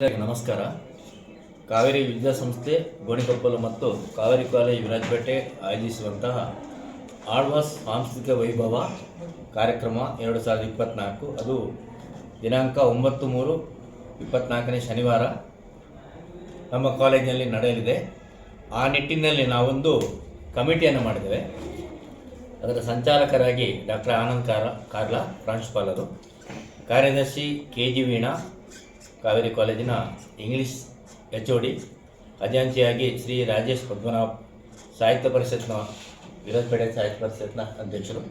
ನಮಸ್ಕಾರ. ಕಾವೇರಿ ವಿದ್ಯಾಸಂಸ್ಥೆ ಗೋಣಿಕೊಪ್ಪಲು ಮತ್ತು ಕಾವೇರಿ ಕಾಲೇಜ್ ವಿರಾಜಪೇಟೆ ಆಯೋಜಿಸುವಂತಹ ಆಳ್ವಾಸ್ ಸಾಂಸ್ಕೃತಿಕ ವೈಭವ ಕಾರ್ಯಕ್ರಮ ಎರಡು ಸಾವಿರದ ಇಪ್ಪತ್ತ್ನಾಲ್ಕು ಅದು ದಿನಾಂಕ ಒಂಬತ್ತು ಮೂರು ಇಪ್ಪತ್ತ್ನಾಲ್ಕನೇ ಶನಿವಾರ ನಮ್ಮ ಕಾಲೇಜಿನಲ್ಲಿ ನಡೆಯಲಿದೆ. ಆ ನಿಟ್ಟಿನಲ್ಲಿ ನಾವೊಂದು ಕಮಿಟಿಯನ್ನು ಮಾಡಿದ್ದೇವೆ. ಅದರ ಸಂಚಾಲಕರಾಗಿ ಡಾಕ್ಟರ್ ಆನಂದ್ ಕಾರ, ಕಾರ್ಲಾ, ಪ್ರಾಂಶುಪಾಲರು. ಕಾರ್ಯದರ್ಶಿ ಕೆ ಜಿ ವೀಣಾ ಕಾವೇರಿ ಕಾಲೇಜಿನ ಇಂಗ್ಲಿಷ್ ಎಚ್ ಒ ಡಿ ಖಜಾಂಚಿಯಾಗಿ ಶ್ರೀ ರಾಜೇಶ್ ಪದ್ಮನಾಭ್ ಸಾಹಿತ್ಯ ಪರಿಷತ್ನ ವಿರೋಧಪೇಟೆ ಸಾಹಿತ್ಯ ಪರಿಷತ್ನ ಅಧ್ಯಕ್ಷರು.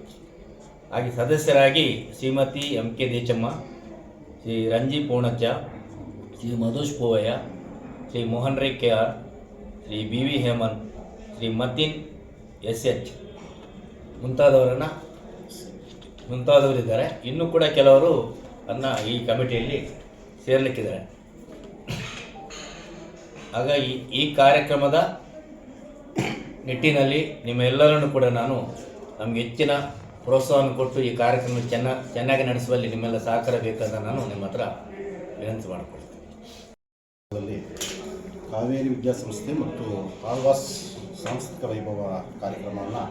ಹಾಗೆ ಸದಸ್ಯರಾಗಿ Shrimati M K Dechamma, Shri Ranji Poornachcha Shri Madhush Poovaiah, Shri Mohan Rai K R, Shri B V Hemanth, Shri Matin S H. ಮುಂತಾದವರನ್ನ ಮುಂತಾದವರಿದ್ದಾರೆ. ಇನ್ನೂ ಕೂಡ ಕೆಲವರು ಅನ್ನ ಈ ಕಮಿಟಿಯಲ್ಲಿ ಸೇರ್ಲಿಕ್ಕಿದ್ದಾರೆ. ಹಾಗಾಗಿ ಈ ಕಾರ್ಯಕ್ರಮದ ನಿಟ್ಟಿನಲ್ಲಿ ನಿಮ್ಮೆಲ್ಲರನ್ನು ಕೂಡ ನಾನು ನಮಗೆ ಹೆಚ್ಚಿನ ಪ್ರೋತ್ಸಾಹವನ್ನು ಕೊಟ್ಟು ಈ ಕಾರ್ಯಕ್ರಮ ಚೆನ್ನ, ಚೆನ್ನಾಗಿ ನಡೆಸುವಲ್ಲಿ ನಿಮ್ಮೆಲ್ಲ ಸಹಕಾರ ಬೇಕಂತ ನಾನು ನಿಮ್ಮ ಹತ್ರ ವಿನಂತಿ ಮಾಡಿಕೊಳ್ತೀನಿ. ಕಾವೇರಿ ವಿದ್ಯಾಸಂಸ್ಥೆ ಮತ್ತು ಆಳ್ವಾಸ್ ಸಾಂಸ್ಕೃತಿಕ ವೈಭವ ಕಾರ್ಯಕ್ರಮವನ್ನು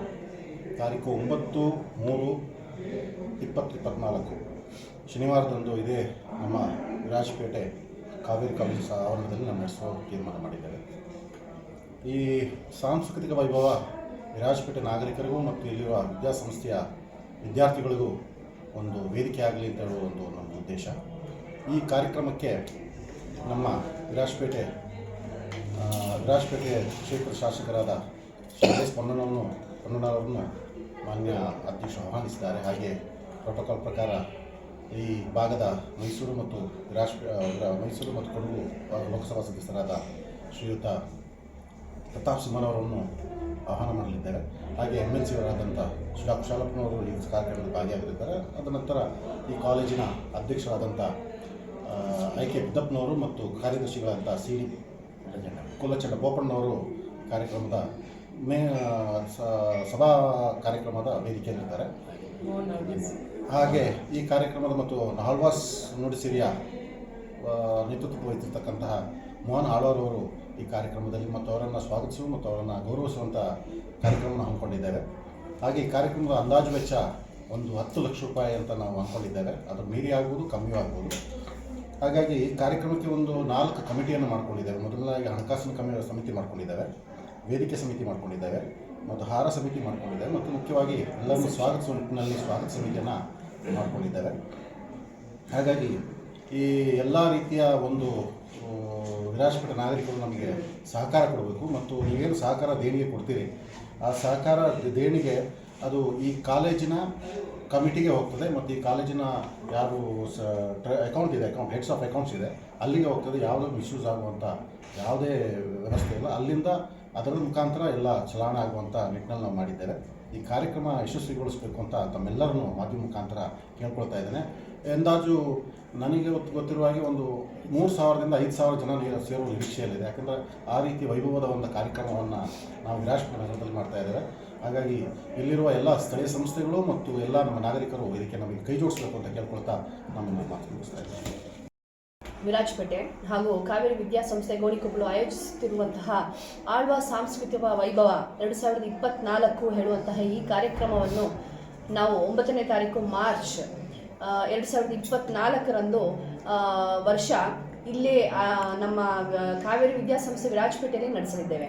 ತಾರೀಕು ಒಂಬತ್ತು ಮೂರು ಇಪ್ಪತ್ತು ಇಪ್ಪತ್ತ್ನಾಲ್ಕು ಶನಿವಾರದಂದು ಇದೇ ನಮ್ಮ ವಿರಾಜಪೇಟೆ ಕಾವೇರಿ ಕಾಲೇಜು ಆವರಣದಲ್ಲಿ ನಾವು ನಡೆಸುವ ತೀರ್ಮಾನ ಮಾಡಿದ್ದೇವೆ ಈ ಸಾಂಸ್ಕೃತಿಕ ವೈಭವ ವಿರಾಜಪೇಟೆ ನಾಗರಿಕರಿಗೂ ಮತ್ತು ಇಲ್ಲಿರುವ ವಿದ್ಯಾಸಂಸ್ಥೆಯ ವಿದ್ಯಾರ್ಥಿಗಳಿಗೂ ಒಂದು ವೇದಿಕೆ ಆಗಲಿ ಅಂತ ಹೇಳುವ ಒಂದು ನಮ್ಮ ಉದ್ದೇಶ. ಈ ಕಾರ್ಯಕ್ರಮಕ್ಕೆ ನಮ್ಮ ವಿರಾಜಪೇಟೆ ವಿರಾಜಪೇಟೆ ಕ್ಷೇತ್ರ ಶಾಸಕರಾದ ಶ್ರೀ ಪೊನ್ನಣ್ಣವನ್ನು ಪೊನ್ನಣ್ಣವರನ್ನು ಮಾನ್ಯ ಅಧ್ಯಕ್ಷರು ಆಹ್ವಾನಿಸಿದ್ದಾರೆ. ಹಾಗೆ ಪ್ರೋಟೋಕಾಲ್ ಪ್ರಕಾರ ಈ ಭಾಗದ ಮೈಸೂರು ಮತ್ತು ರಾಷ್ಟ್ರ ಮೈಸೂರು ಮತ್ತು ಕೊಡಗು ಲೋಕಸಭಾ ಸದಸ್ಯರಾದ ಶ್ರೀಯುತ ಪ್ರತಾಪ್ ಸಿಂಹನವರನ್ನು ಆಹ್ವಾನ ಮಾಡಲಿದ್ದಾರೆ. ಹಾಗೆ ಎಂ ಎಲ್ ಸಿಯವರಾದಂಥ ಶ್ರೀ ಕುಶಾಲಪ್ಪನವರು ಈ ಕಾರ್ಯಕ್ರಮದಲ್ಲಿ ಭಾಗಿಯಾಗಲಿದ್ದಾರೆ. ಅದ ನಂತರ ಈ ಕಾಲೇಜಿನ ಅಧ್ಯಕ್ಷರಾದಂಥ ಐ ಕೆ ಪುದ್ದಪ್ಪನವರು ಮತ್ತು ಕಾರ್ಯದರ್ಶಿಗಳಾದಂಥ ಸಿ ಡಿ ಕುಲಚಂಡ ಬೋಪಣ್ಣವರು ಕಾರ್ಯಕ್ರಮದ ಮೇ ಸಭಾ ಕಾರ್ಯಕ್ರಮದ ವೇದಿಕೆಯಲ್ಲಿದ್ದಾರೆ. ಹಾಗೆ ಈ ಕಾರ್ಯಕ್ರಮದ ಮತ್ತು ನಾಲ್ವಾಸ್ ನುಡಿಸಿರಿಯ ಸಿರಿಯ ನೇತೃತ್ವ ವಹಿಸಿರ್ತಕ್ಕಂತಹ ಮೋಹನ್ ಆಳ್ವಾರ್ ಅವರು ಈ ಕಾರ್ಯಕ್ರಮದಲ್ಲಿ ಮತ್ತು ಅವರನ್ನು ಸ್ವಾಗತಿಸುವ ಮತ್ತು ಅವರನ್ನು ಗೌರವಿಸುವಂಥ ಕಾರ್ಯಕ್ರಮವನ್ನು ಹಮ್ಮಿಕೊಂಡಿದ್ದೇವೆ ಹಾಗೆ ಈ ಕಾರ್ಯಕ್ರಮದ ಅಂದಾಜು ವೆಚ್ಚ ಒಂದು ಹತ್ತು ಲಕ್ಷ ರೂಪಾಯಿ ಅಂತ ನಾವು ಅಂದ್ಕೊಂಡಿದ್ದೇವೆ ಅದು ಮೀರಿ ಆಗ್ಬೋದು ಕಮ್ಮಿ ಆಗ್ಬೋದು ಹಾಗಾಗಿ ಈ ಕಾರ್ಯಕ್ರಮಕ್ಕೆ ಒಂದು ನಾಲ್ಕು ಕಮಿಟಿಯನ್ನು ಮಾಡ್ಕೊಂಡಿದ್ದೇವೆ. ಮೊದಲನೇದಾಗಿ ಹಣಕಾಸಿನ ಕಮಿ ಸಮಿತಿ ಮಾಡ್ಕೊಂಡಿದ್ದೇವೆ. ವೇದಿಕೆ ಸಮಿತಿ ಮಾಡ್ಕೊಂಡಿದ್ದೇವೆ. ಮತ್ತು ಹಾರ ಸಮಿತಿ ಮಾಡ್ಕೊಂಡಿದ್ದೇವೆ ಮತ್ತು ಮುಖ್ಯವಾಗಿ ಎಲ್ಲರನ್ನು ಸ್ವಾಗತಿಸುವ ನಿಟ್ಟಿನಲ್ಲಿ ಸ್ವಾಗತ ಸಮಿತಿಯನ್ನು ಮಾಡಿಕೊಂಡಿದ್ದಾರೆ ಹಾಗಾಗಿ ಈ ಎಲ್ಲ ರೀತಿಯ ಒಂದು ವಿರಾಜಪೇಟೆ ನಾಗರಿಕರು ನಮಗೆ ಸಹಕಾರ ಕೊಡಬೇಕು ಮತ್ತು ನೀವೇನು ಸಹಕಾರ ದೇಣಿಗೆ ಕೊಡ್ತೀರಿ, ಆ ಸಹಕಾರ ದೇಣಿಗೆ ಅದು ಈ ಕಾಲೇಜಿನ ಕಮಿಟಿಗೆ ಹೋಗ್ತದೆ ಮತ್ತು ಈ ಕಾಲೇಜಿನ ಯಾರು ಸ ಅಕೌಂಟ್ ಇದೆ, ಅಕೌಂಟ್, ಹೆಡ್ಸ್ ಆಫ್ ಅಕೌಂಟ್ಸ್ ಇದೆ, ಅಲ್ಲಿಗೆ ಹೋಗ್ತದೆ, ಯಾವುದೋ ಮಿಸ್ಯೂಸ್ ಆಗುವಂಥ ಯಾವುದೇ ವ್ಯವಸ್ಥೆ ಇಲ್ಲ. ಅಲ್ಲಿಂದ ಅದರ ಮುಖಾಂತರ ಎಲ್ಲ ಚಲಾವಣೆ ಆಗುವಂಥ ನಿಟ್ಟಿನಲ್ಲಿ ನಾವು ಮಾಡಿದ್ದೇವೆ. ಈ ಕಾರ್ಯಕ್ರಮ ಯಶಸ್ವಿಗೊಳಿಸಬೇಕು ಅಂತ ತಮ್ಮೆಲ್ಲರನ್ನು ಮಾಧ್ಯಮ ಮುಖಾಂತರ ಕೇಳ್ಕೊಳ್ತಾ ಇದ್ದೇನೆ. ಅಂದಾಜು ನನಗೆ ಗೊತ್ತು ಗೊತ್ತಿರುವ ಹಾಗೆ ಒಂದು ಮೂರು ಸಾವಿರದಿಂದ ಐದು ಸಾವಿರ ಜನ ಸೇರುವ ನಿರೀಕ್ಷೆಯಲ್ಲಿದೆ. ಯಾಕಂದರೆ ಆ ರೀತಿ ವೈಭವದ ಒಂದು ಕಾರ್ಯಕ್ರಮವನ್ನು ನಾವು ವಿರಾಜಪೇಟೆ ನಗರದಲ್ಲಿ ಮಾಡ್ತಾ ಇದ್ದೇವೆ. ಹಾಗಾಗಿ ಇಲ್ಲಿರುವ ಎಲ್ಲ ಸ್ಥಳೀಯ ಸಂಸ್ಥೆಗಳು ಮತ್ತು ಎಲ್ಲ ನಮ್ಮ ನಾಗರಿಕರು ಇದಕ್ಕೆ ನಮಗೆ ಕೈ ಜೋಡಿಸಬೇಕು ಅಂತ ಕೇಳ್ಕೊಳ್ತಾ ನಮ್ಮನ್ನು ಮಾತು ಮುಗಿಸ್ತಾ ಇದ್ದೇನೆ ವಿರಾಜಪೇಟೆ ಹಾಗೂ ಕಾವೇರಿ ವಿದ್ಯಾಸಂಸ್ಥೆ ಗೋಣಿಕೊಪ್ಪಲು ಆಯೋಜಿಸುತ್ತಿರುವಂತಹ ಆಳ್ವ ಸಾಂಸ್ಕೃತಿಕ ವೈಭವ ಎರಡು ಸಾವಿರದ ಇಪ್ಪತ್ನಾಲ್ಕು ಹೇಳುವಂತಹ ಈ ಕಾರ್ಯಕ್ರಮವನ್ನು ನಾವು ಒಂಬತ್ತನೇ ತಾರೀಕು ಮಾರ್ಚ್ ಎರಡು ಸಾವಿರದ ಇಪ್ಪತ್ನಾಲ್ಕರಂದು ವರ್ಷ ಇಲ್ಲೇ ನಮ್ಮ ಕಾವೇರಿ ವಿದ್ಯಾಸಂಸ್ಥೆ ವಿರಾಜಪೇಟೆಯಲ್ಲಿ ನಡೆಸಲಿದ್ದೇವೆ.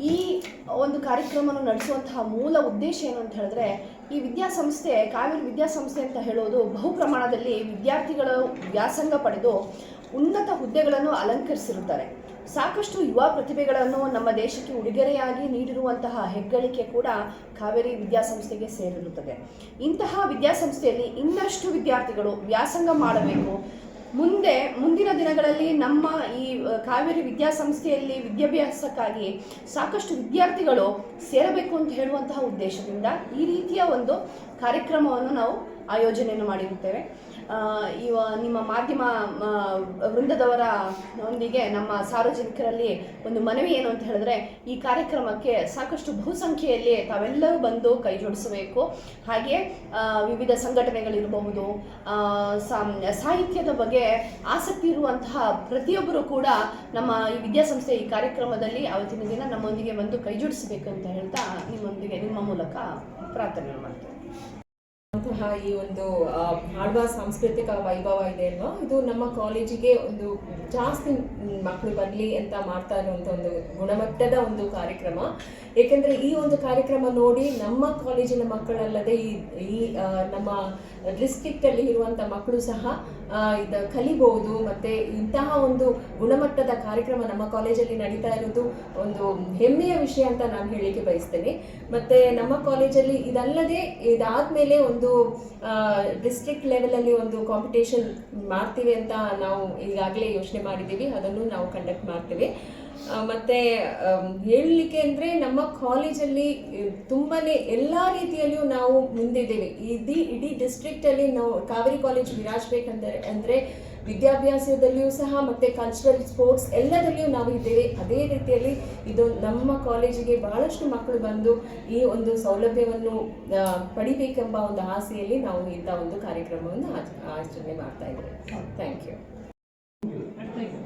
ಈ ಒಂದು ಕಾರ್ಯಕ್ರಮವನ್ನು ನಡೆಸುವಂತಹ ಮೂಲ ಉದ್ದೇಶ ಏನು ಅಂತ ಹೇಳಿದ್ರೆ, ಈ ವಿದ್ಯಾಸಂಸ್ಥೆ, ಕಾವೇರಿ ವಿದ್ಯಾಸಂಸ್ಥೆ ಅಂತ ಹೇಳೋದು ಬಹು ಪ್ರಮಾಣದಲ್ಲಿ ವಿದ್ಯಾರ್ಥಿಗಳು ವ್ಯಾಸಂಗ ಪಡೆದು ಉನ್ನತ ಹುದ್ದೆಗಳನ್ನು ಅಲಂಕರಿಸಿರುತ್ತಾರೆ. ಸಾಕಷ್ಟು ಯುವ ಪ್ರತಿಭೆಗಳನ್ನು ನಮ್ಮ ದೇಶಕ್ಕೆ ಉಡುಗೊರೆಯಾಗಿ ನೀಡಿರುವಂತಹ ಹೆಗ್ಗಳಿಕೆ ಕೂಡ ಕಾವೇರಿ ವಿದ್ಯಾಸಂಸ್ಥೆಗೆ ಸೇರಿರುತ್ತದೆ. ಇಂತಹ ವಿದ್ಯಾಸಂಸ್ಥೆಯಲ್ಲಿ ಇನ್ನಷ್ಟು ವಿದ್ಯಾರ್ಥಿಗಳು ವ್ಯಾಸಂಗ ಮಾಡಬೇಕು. ಮುಂದೆ ಮುಂದಿನ ದಿನಗಳಲ್ಲಿ ನಮ್ಮ ಈ ಕಾವೇರಿ ವಿದ್ಯಾಸಂಸ್ಥೆಯಲ್ಲಿ ವಿದ್ಯಾಭ್ಯಾಸಕ್ಕಾಗಿ ಸಾಕಷ್ಟು ವಿದ್ಯಾರ್ಥಿಗಳು ಸೇರಬೇಕು ಅಂತ ಹೇಳುವಂತಹ ಉದ್ದೇಶದಿಂದ ಈ ರೀತಿಯ ಒಂದು ಕಾರ್ಯಕ್ರಮವನ್ನು ನಾವು ಆಯೋಜನೆಯನ್ನು ಮಾಡಿರುತ್ತೇವೆ. ಇವ ನಿಮ್ಮ ಮಾಧ್ಯಮ ವೃಂದದವರ ಒಂದಿಗೆ ನಮ್ಮ ಸಾರ್ವಜನಿಕರಲ್ಲಿ ಒಂದು ಮನವಿ ಏನು ಅಂತ ಹೇಳಿದ್ರೆ, ಈ ಕಾರ್ಯಕ್ರಮಕ್ಕೆ ಸಾಕಷ್ಟು ಬಹುಸಂಖ್ಯೆಯಲ್ಲಿ ತಾವೆಲ್ಲರೂ ಬಂದು ಕೈ ಜೋಡಿಸಬೇಕು. ಹಾಗೆ ವಿವಿಧ ಸಂಘಟನೆಗಳಿರಬಹುದು ಸಾಹಿತ್ಯದ ಬಗ್ಗೆ ಆಸಕ್ತಿ ಇರುವಂತಹ ಪ್ರತಿಯೊಬ್ಬರು ಕೂಡ ನಮ್ಮ ಈ ವಿದ್ಯಾಸಂಸ್ಥೆ ಈ ಕಾರ್ಯಕ್ರಮದಲ್ಲಿ ಅವತ್ತಿನ ದಿನ ನಮ್ಮೊಂದಿಗೆ ಬಂದು ಕೈ ಜೋಡಿಸಬೇಕು ಅಂತ ಹೇಳ್ತಾ ನಿಮ್ಮೊಂದಿಗೆ ನಿಮ್ಮ ಮೂಲಕ ಪ್ರಾರ್ಥನೆ ಮಾಡ್ತೇವೆ ಅಂತಹ ಈ ಒಂದು ಆಳ್ವ ಸಾಂಸ್ಕೃತಿಕ ವೈಭವ ಇದೆ ಅಲ್ವಾ ಇದು ನಮ್ಮ ಕಾಲೇಜಿಗೆ ಒಂದು ಜಾಸ್ತಿ ಮಕ್ಕಳು ಬರಲಿ ಅಂತ ಮಾಡ್ತಾ ಇರುವಂಥ ಒಂದು ಗುಣಮಟ್ಟದ ಒಂದು ಕಾರ್ಯಕ್ರಮ. ಏಕೆಂದರೆ ಈ ಒಂದು ಕಾರ್ಯಕ್ರಮ ನೋಡಿ ನಮ್ಮ ಕಾಲೇಜಿನ ಮಕ್ಕಳಲ್ಲದೆ ಈ ನಮ್ಮ ಡಿಸ್ಟ್ರಿಕ್ಟಲ್ಲಿ ಇರುವಂಥ ಮಕ್ಕಳು ಸಹ ಇದು ಕಲಿಬಹುದು, ಮತ್ತು ಇಂತಹ ಒಂದು ಗುಣಮಟ್ಟದ ಕಾರ್ಯಕ್ರಮ ನಮ್ಮ ಕಾಲೇಜಲ್ಲಿ ನಡೀತಾ ಇರೋದು ಒಂದು ಹೆಮ್ಮೆಯ ವಿಷಯ ಅಂತ ನಾನು ಹೇಳಲಿಕ್ಕೆ ಬಯಸ್ತೇನೆ. ಮತ್ತೆ ನಮ್ಮ ಕಾಲೇಜಲ್ಲಿ ಇದಲ್ಲದೆ ಇದಾದ ಮೇಲೆ ಒಂದು ಡಿಸ್ಟ್ರಿಕ್ಟ್ ಲೆವೆಲಲ್ಲಿ ಒಂದು ಕಾಂಪಿಟೇಷನ್ ಮಾಡ್ತೀವಿ ಅಂತ ನಾವು ಈಗಾಗಲೇ ಯೋಚನೆ ಮಾಡಿದ್ದೀವಿ. ಅದನ್ನು ನಾವು ಕಂಡಕ್ಟ್ ಮಾಡ್ತೀವಿ. ಮತ್ತೆ ಹೇಳಲಿಕ್ಕೆ ಅಂದರೆ ನಮ್ಮ ಕಾಲೇಜಲ್ಲಿ ತುಂಬಾ ಎಲ್ಲ ರೀತಿಯಲ್ಲಿಯೂ ನಾವು ಮುಂದಿದ್ದೇವೆ. ಇಡೀ ಇಡೀ ಡಿಸ್ಟ್ರಿಕ್ಟಲ್ಲಿ ನಾವು ಕಾವೇರಿ ಕಾಲೇಜ್ ವಿರಾಜಬೇಕಂದರೆ, ಅಂದರೆ ವಿದ್ಯಾಭ್ಯಾಸದಲ್ಲಿಯೂ ಸಹ ಮತ್ತು ಕಲ್ಚರಲ್ ಸ್ಪೋರ್ಟ್ಸ್ ಎಲ್ಲದಲ್ಲಿಯೂ ನಾವು ಇದ್ದೇವೆ. ಅದೇ ರೀತಿಯಲ್ಲಿ ಇದು ನಮ್ಮ ಕಾಲೇಜಿಗೆ ಬಹಳಷ್ಟು ಮಕ್ಕಳು ಬಂದು ಈ ಒಂದು ಸೌಲಭ್ಯವನ್ನು ಪಡಿಬೇಕೆಂಬ ಒಂದು ಆಸೆಯಲ್ಲಿ ನಾವು ಇಂಥ ಒಂದು ಕಾರ್ಯಕ್ರಮವನ್ನು ಆಚ- ಆಚರಣೆ ಮಾಡ್ತಾ ಇದ್ದೇವೆ. Thank you